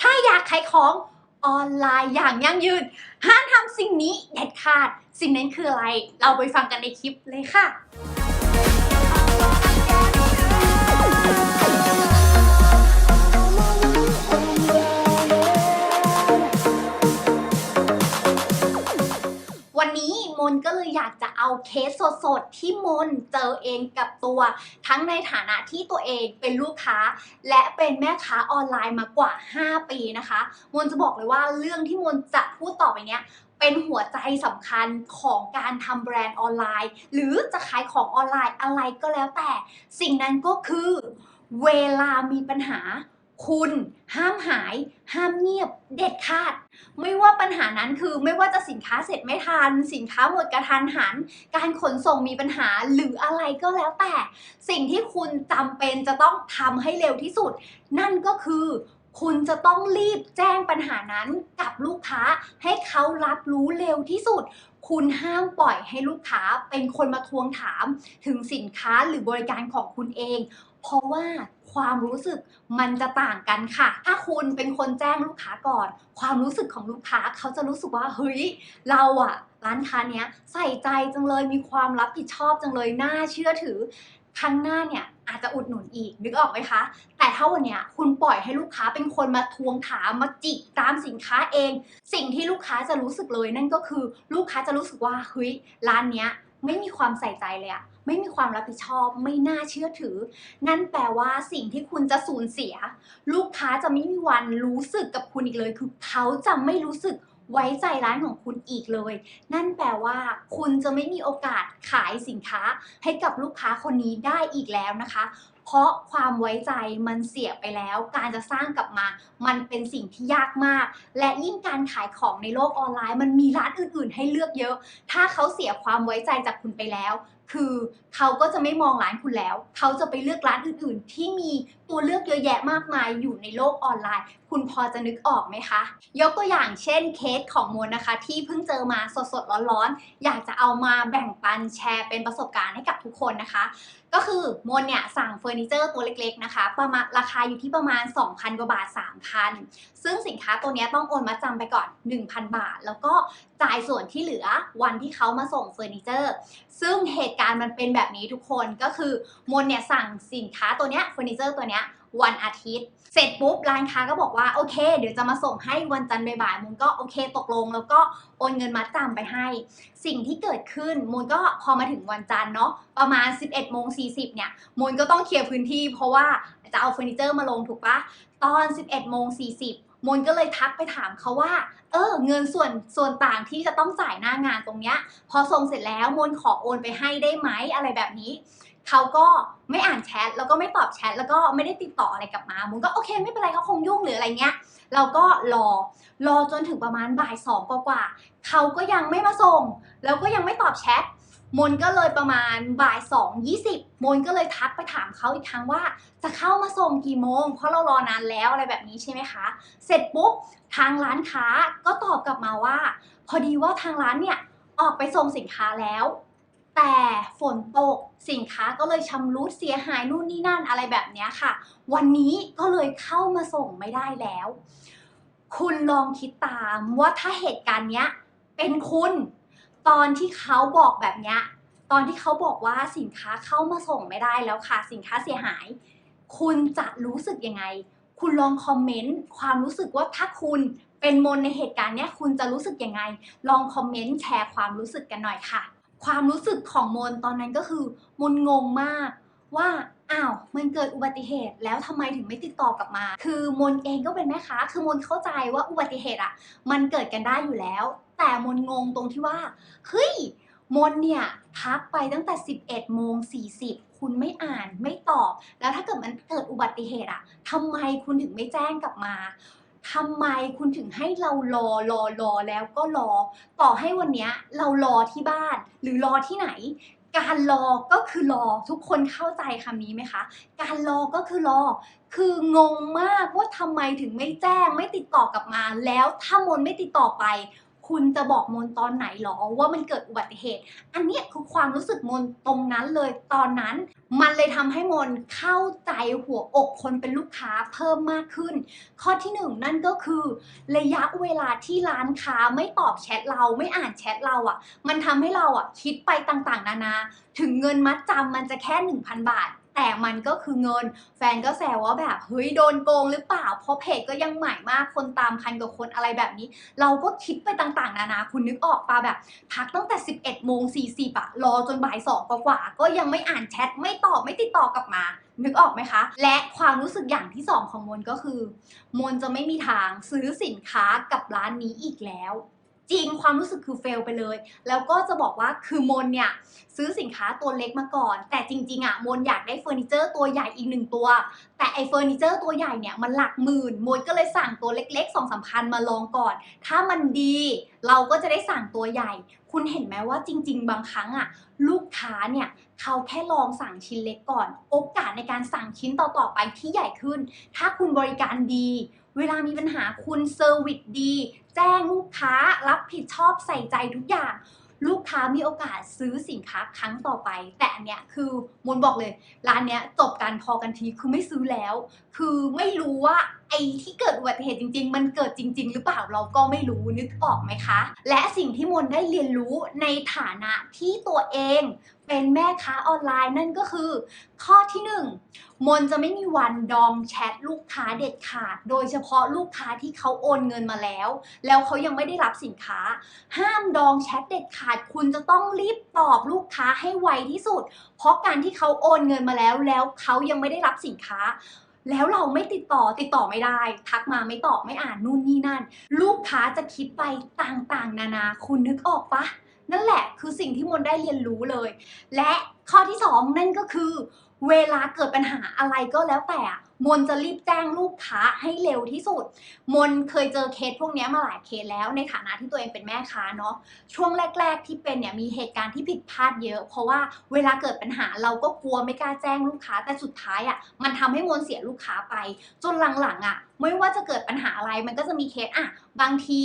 ถ้าอยากขายของออนไลน์อย่างยั่งยืน ห้ามทำสิ่งนี้เด็ดขาด สิ่งนั้นคืออะไร เราไปฟังกันในคลิปเลยค่ะ นนี้มนก็เลยอยากจะเอาเคสสดๆ ที่มนเจอเองกับตัว ทั้งในฐานะที่ตัวเองเป็นลูกค้า และเป็นแม่ค้าออนไลน์มากว่า 5 ปีนะคะ มนจะบอกเลยว่าเรื่องที่มนจะพูดต่อไปเนี้ยเป็นหัวใจสำคัญของการทำแบรนด์ออนไลน์ หรือจะขายของออนไลน์อะไรก็แล้วแต่ สิ่งนั้นก็คือ เวลามีปัญหา คุณห้ามหาย ห้ามเงียบเด็ดขาด ไม่ว่าปัญหานั้นคือไม่ว่าจะสินค้าเสร็จไม่ทัน สินค้าหมดกระทันหัน การขนส่งมีปัญหาหรืออะไรก็แล้วแต่ สิ่งที่คุณจำเป็นจะต้องทำให้เร็วที่สุด นั่นก็คือคุณจะต้องรีบแจ้งปัญหานั้นกับลูกค้าให้เขารับรู้เร็วที่สุด คุณห้ามปล่อยให้ลูกค้าเป็นคนมาทวงถามถึงสินค้าหรือบริการของคุณเอง เพราะว่าความรู้สึกมันจะต่างกันค่ะ ถ้าคุณเป็นคนแจ้งลูกค้าก่อน ความรู้สึกของลูกค้าเขาจะรู้สึกว่าเฮ้ยเราอะร้านค้าเนี้ยใส่ใจจังเลยมีความรับผิดชอบจังเลยน่าเชื่อถือครั้งหน้าเนี่ยอาจจะอุดหนุนอีกนึกออกไหมคะ แต่ถ้าวันเนี้ยคุณปล่อยให้ลูกค้าเป็นคนมาทวงถามมาจิกตามสินค้าเอง สิ่งที่ลูกค้าจะรู้สึกเลยนั่นก็คือลูกค้าจะรู้สึกว่าเฮ้ยร้านเนี้ย ไม่มีความใส่ใจเลยอะไม่มีความรับผิดชอบไม่น่าเชื่อถือ นั่นแปลว่าสิ่งที่คุณจะสูญเสีย ลูกค้าจะไม่มีวันรู้สึกกับคุณอีกเลย คือเขาจะไม่รู้สึก ไว้ใจร้านของคุณอีกเลย นั่นแปลว่า คุณจะไม่มีโอกาสขายสินค้าให้กับลูกค้าคนนี้ได้อีกแล้วนะคะ เพราะความไว้ใจมันเสียไปแล้ว การจะสร้างกลับมา มันเป็นสิ่งที่ยากมาก และยิ่งการขายของในโลกออนไลน์ มันมีร้านอื่น ๆ ให้เลือกเยอะ ถ้าเขาเสียความไว้ใจจากคุณไปแล้ว คือ เขาก็จะไม่มองร้านคุณแล้ว เขาจะไปเลือกร้านอื่นๆ ที่มีตัวเลือกเยอะแยะมากมายอยู่ในโลกออนไลน์ คุณพอจะนึกออกไหมคะ ยกตัวอย่างเช่นเคสของมนนะคะ ที่เพิ่งเจอมาสดๆร้อนๆ อยากจะเอามาแบ่งปันแชร์เป็นประสบการณ์ให้กับทุกคนนะคะ ก็คือมนเนี่ยสั่งเฟอร์นิเจอร์ตัวเล็กๆนะคะ ประมาณราคาอยู่ที่ประมาณ 2,000กว่าบาท 3,000 ซึ่งสินค้าตัวเนี้ยต้องโอนมาจำไปก่อน 1,000 บาท แล้วก็จ่ายส่วนที่เหลือวันที่เขามาส่งเฟอร์นิเจอร์ ซึ่งเหตุการณ์มันเป็นแบบนี้ทุกคนก็คือมนเนี่ยสั่งสินค้าตัวเนี้ยเฟอร์นิเจอร์ตัวเนี้ยวันอาทิตย์ เสร็จปุ๊บร้านค้าก็บอกว่าโอเค เดี๋ยวจะมาส่งให้วันจันทร์บ่ายๆมูลก็โอเคตกลง แล้วก็โอนเงินมาจำไปให้ สิ่งที่เกิดขึ้นมูลก็พอมาถึงวันจันทร์เนาะประมาณ 11โมง40เนี่ยมูลก็ต้องเคลียร์พื้นที่ เพราะว่าจะเอาเฟอร์นิเจอร์มาลงถูกปะตอน 11โมง40มูลก็เลยทักไปถามเขาว่า ออเงินส่วนส่วนต่างที่จะต้องจ่ายหน้างานตรงเนี้ย พอส่งเสร็จแล้วมนขอโอนไปให้ได้ไหมอะไรแบบนี้เขาก็ไม่อ่านแชทแล้วก็ไม่ตอบแชทแล้วก็ไม่ได้ติดต่ออะไรกลับมามุนก็โอเคไม่เป็นไรเขาคงยุ่งหรืออะไรเงี้ย เราก็รอรอจนถึงประมาณบ่ายสองกว่าๆเขาก็ยังไม่มาส่ง แล้วก็ยังไม่ตอบแชท มนก็เลยประมาณบ่ายสองยี่สิบมนก็เลยทักไปถามเขาอีกครั้งว่า จะเข้ามาส่งกี่โมง เพราะเรารอนานแล้วอะไรแบบนี้ใช่ไหมคะ เสร็จปุ๊บทางร้านค้าก็ตอบกลับมาว่า พอดีว่าทางร้านเนี่ยออกไปส่งสินค้าแล้ว แต่ฝนตกสินค้าก็เลยชำรุดเสียหายนู่นนี่นั่นอะไรแบบนี้ค่ะ วันนี้ก็เลยเข้ามาส่งไม่ได้แล้ว คุณลองคิดตามว่าถ้าเหตุการณ์เนี้ยเป็นคุณ ตอนที่เขาบอกแบบเนี้ยตอนที่เขาบอกว่าสินค้าเข้ามาส่งไม่ได้แล้วค่ะ สินค้าเสียหาย คุณจะรู้สึกยังไง คุณลองคอมเมนต์ความรู้สึกว่าถ้าคุณเป็นมนในเหตุการณ์เนี้ยคุณจะรู้สึกยังไง ลองคอมเมนต์แชร์ความรู้สึกกันหน่อยค่ะ ความรู้สึกของมนตอนนั้นก็คือ มนงงมากว่าอ้าวมันเกิดอุบัติเหตุแล้วทำไมถึงไม่ติดต่อกลับมา คือมนเองก็เป็นแม่ค้า คือมนเข้าใจว่าอุบัติเหตุอะ มันเกิดกันได้อยู่แล้ว แต่มนงงตรงที่ว่าเฮ้ยมนเนี่ยทักไปตั้งแต่ 11โมง40 คุณไม่อ่านไม่ตอบ แล้วถ้าเกิดมันเกิดอุบัติเหตุอะทำไมคุณถึงไม่แจ้งกลับมาทำไมคุณถึงให้เรารอรอรอแล้วก็รอ ต่อให้วันเนี้ยเรารอที่บ้าน หรือรอที่ไหน การรอก็คือรอทุกคนเข้าใจคำนี้ไหมคะ การรอก็คือรอ คืองงมากว่าทำไมถึงไม่แจ้งไม่ติดต่อกลับมา แล้วถ้ามนไม่ติดต่อไป คุณจะบอกมนตอนไหนหรอว่ามันเกิดอุบัติเหตุ อันนี้คือความรู้สึกมนตรงนั้นเลยตอนนั้น มันเลยทำให้มนเข้าใจหัวอกคนเป็นลูกค้าเพิ่มมากขึ้น ข้อที่หนึ่งนั่นก็คือ ระยะเวลาที่ร้านค้าไม่ตอบแชทเราไม่อ่านแชทเราอะ่ะ มันทำให้เราอะ่ะคิดไปต่างๆ นานา ถึงเงินมัดจำมันจะแค่ 1,000 บาท แต่มันก็คือเงิน แฟนก็แซวว่าแบบเฮ้ยโดนโกงหรือเปล่า เพราะเพจก็ยังใหม่มากคนตามพันกว่าคนอะไรแบบนี้ เราก็คิดไปต่างๆ นานาคุณนึกออกปะแบบทักตั้งแต่ 11โมง40อะรอจนบ่ายสองกว่าก็ยังไม่อ่านแชทไม่ตอบไม่ติดต่อกลับมานึกออกไหมคะ และความรู้สึกอย่างที่สองของมนก็คือ มนจะไม่มีทางซื้อสินค้ากับร้านนี้อีกแล้ว จริงความรู้สึกคือเฟลไปเลย แล้วก็จะบอกว่าคือมนเนี่ยซื้อสินค้าตัวเล็กมาก่อน แต่จริงๆอะมนอยากได้เฟอร์นิเจอร์ตัวใหญ่อีกหนึ่งตัว แต่ไอเฟอร์นิเจอร์ตัวใหญ่เนี่ยมันหลักหมื่นมนก็เลยสั่งตัวเล็กๆสองสามพันมาลองก่อน ถ้ามันดีเราก็จะได้สั่งตัวใหญ่ คุณเห็นไหมว่าจริง ๆ บางครั้งอะลูกค้าเนี่ยเขาแค่ลองสั่งชิ้นเล็กก่อน โอกาสในการสั่งชิ้นต่อๆไปที่ใหญ่ขึ้น ถ้าคุณบริการดี เวลามีปัญหาคุณเซอร์วิสดี แจ้งลูกค้ารับผิดชอบใส่ใจทุกอย่าง ลูกค้ามีโอกาสซื้อสินค้าครั้งต่อไป แต่อันเนี้ยคือมนบอกเลย ร้านเนี้ยจบการพอกันทีคือไม่ซื้อแล้ว คือไม่รู้ว่าไอ้ที่เกิดอุบัติเหตุจริง ๆ มันเกิดจริง ๆ หรือเปล่าเราก็ไม่รู้นึกออกไหมคะ และสิ่งที่มนได้เรียนรู้ในฐานะที่ตัวเอง เป็นแม่ค้าออนไลน์นั่นก็คือ ข้อที่หนึ่งมนจะไม่มีวันดองแชทลูกค้าเด็ดขาด โดยเฉพาะลูกค้าที่เขาโอนเงินมาแล้ว แล้วเขายังไม่ได้รับสินค้า ห้ามดองแชทเด็ดขาด คุณจะต้องรีบตอบลูกค้าให้ไวที่สุด เพราะการที่เขาโอนเงินมาแล้ว แล้วเขายังไม่ได้รับสินค้าแล้วเราไม่ติดต่อติดต่อไม่ได้ ทักมาไม่ตอบไม่อ่านนู่นนี่นั่น ลูกค้าจะคิดไปต่างๆ นานาคุณนึกออกปะ นั่นแหละคือสิ่งที่มนได้เรียนรู้เลย และข้อที่สองนั่นก็คือ เวลาเกิดปัญหาอะไรก็แล้วแต่อะ มนจะรีบแจ้งลูกค้าให้เร็วที่สุด มนเคยเจอเคสพวกนี้มาหลายเคสแล้วในฐานะที่ตัวเองเป็นแม่ค้าเนาะช่วงแรก ๆ ที่เป็นเนี่ยมีเหตุการณ์ที่ผิดพลาดเยอะ เพราะว่าเวลาเกิดปัญหาเราก็กลัวไม่กล้าแจ้งลูกค้าแต่สุดท้ายอะ่ะมันทำให้มนเสียลูกค้าไป จนหลังๆอะ่ะไม่ว่าจะเกิดปัญหาอะไรมันก็จะมีเคสอะบางที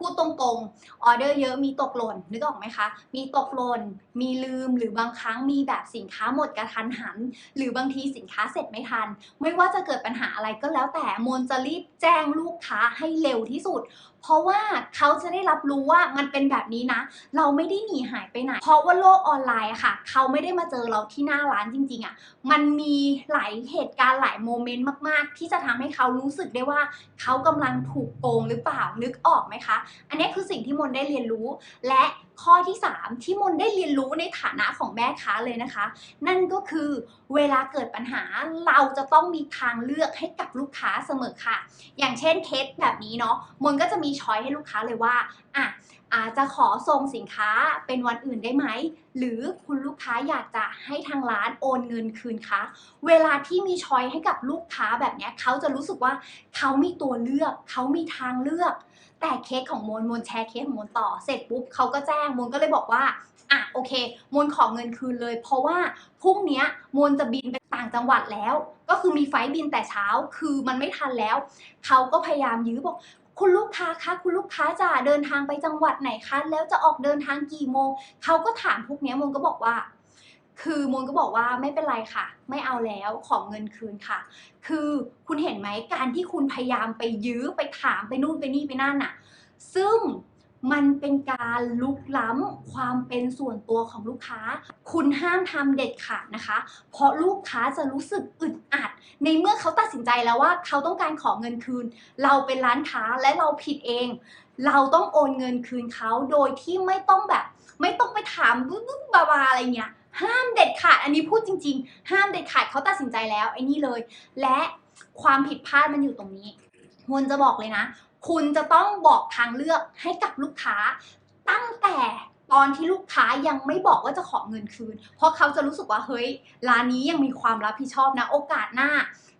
พูดตรงๆออเดอร์เยอะมีตกหล่นนึกออกไหมคะ มีตกหล่นมีลืมหรือบางครั้งมีแบบสินค้าหมดกระทันหัน หรือบางทีสินค้าเสร็จไม่ทัน ไม่ว่าจะเกิดปัญหาอะไรก็แล้วแต่มนจะรีบแจ้งลูกค้าให้เร็วที่สุด เพราะว่าเขาจะได้รับรู้ว่ามันเป็นแบบนี้นะ เราไม่ได้หนีหายไปไหน เพราะว่าโลกออนไลน์ค่ะ เขาไม่ได้มาเจอเราที่หน้าร้านจริง ๆอะมันมีหลายเหตุการณ์หลายโมเมนต์มากๆ ที่จะทำให้เขารู้สึกได้ว่าเขากำลังถูกโกงหรือเปล่านึกออกไหมคะ อันนี้คือสิ่งที่มนได้เรียนรู้ และข้อที่ 3 ที่มนได้เรียนรู้ในฐานะของแม่ค้าเลยนะคะ นั่นก็คือเวลาเกิดปัญหาเราจะต้องมีทางเลือกให้กับลูกค้าเสมอค่ะ อย่างเช่นเคสแบบนี้เนาะมนก็จะมีช้อยให้ลูกค้าเลยว่าอะอาจจะขอส่งสินค้าเป็นวันอื่นได้ไหม หรือคุณลูกค้าอยากจะให้ทางร้านโอนเงินคืนคะ เวลาที่มีช้อยให้กับลูกค้าแบบนี้เขาจะรู้สึกว่าเขามีตัวเลือก เขามีทางเลือก แต่เคสของมนมนแชร์เคสของมนต่อเสร็จปุ๊บเขาก็แจ้งมนก็เลยบอกว่า อะโอเคมนขอเงินคืนเลย เพราะว่าพรุ่งนี้ยมนจะบินไปต่างจังหวัดแล้ว ก็คือมีไฟบินแต่เช้าคือมันไม่ทันแล้ว เขาก็พยายามยื้อบอกคุณลูกค้าคะคุณลูกค้าจะเดินทางไปจังหวัดไหนคะ แล้วจะออกเดินทางกี่โมง เขาก็ถามพวกนี้ยมนก็บอกว่า คือมนก็บอกว่าไม่เป็นไรค่ะ ไม่เอาแล้วขอเงินคืนค่ะ คือคุณเห็นไหมการที่คุณพยายามไปยื้อไปถามไปนู่นไปนี่ไปนั่นน่ะ ซึ่ง มันเป็นการลุกล้ำความเป็นส่วนตัวของลูกค้า คุณห้ามทำเด็ดขาดนะคะ เพราะลูกค้าจะรู้สึกอึดอัด ในเมื่อเขาตัดสินใจแล้วว่าเขาต้องการขอเงินคืน เราเป็นร้านค้าและเราผิดเอง เราต้องโอนเงินคืนเขาโดยที่ไม่ต้องแบบ ไม่ต้องไปถามบึ้บบาบาอะไรเงี้ยห้ามเด็ดขาดอันนี้พูดจริง ๆ ห้ามเด็ดขาดเขาตัดสินใจแล้วไอ้นี่เลย และความผิดพลาดมันอยู่ตรงนี้มนจะบอกเลยนะ คุณจะต้องบอกทางเลือกให้กับลูกค้า ตั้งแต่ตอนที่ลูกค้ายังไม่บอกว่าจะขอเงินคืน เพราะเขาจะรู้สึกว่าเฮ้ยร้านนี้ยังมีความรับผิดชอบนะ โอกาสหน้า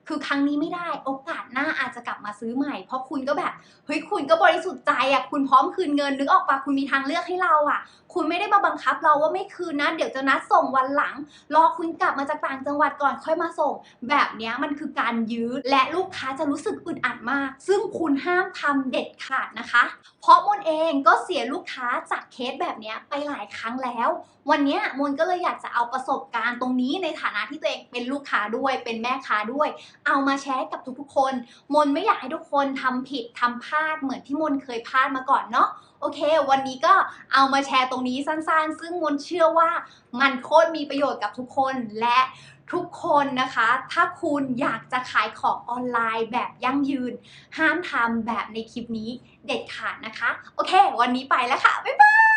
คือครั้งนี้ไม่ได้โอกาส หน้าอาจจะกลับมาซื้อใหม่ เพราะคุณก็แบบเฮ้ยคุณก็บริสุทธิ์ใจอะคุณพร้อมคืนเงินนึกออกปะคุณมีทางเลือกให้เราอะ คุณไม่ได้มาบังคับเราว่าไม่คืนนะ เดี๋ยวจะนัดส่งวันหลัง รอคุณกลับมาจากต่างจังหวัดก่อนค่อยมาส่ง แบบเนี้ยมันคือการยื้อ และลูกค้าจะรู้สึกอึดอัดมาก ซึ่งคุณห้ามทำเด็ดขาดนะคะ เพราะมนเองก็เสียลูกค้าจากเคสแบบเนี้ยไปหลายครั้งแล้ว วันนี้มนก็เลยอยากจะเอาประสบการณ์ตรงนี้ในฐานะที่ตัวเองเป็นลูกค้าด้วยเป็นแม่ค้าด้วย เอามาแชร์กับทุกๆคนมนไม่อยากให้ทุกคนทำผิดทำพลาดเหมือนที่มนเคยพลาดมาก่อนเนาะโอเค วันนี้ก็เอามาแชร์ตรงนี้สั้นๆ ซึ่งมนเชื่อว่ามันโคตรมีประโยชน์กับทุกคนและทุกคนนะคะ ถ้าคุณอยากจะขายของออนไลน์แบบยั่งยืน ห้ามทำแบบในคลิปนี้เด็ดขาดนะคะ โอเค วันนี้ไปแล้วค่ะ บ๊ายบาย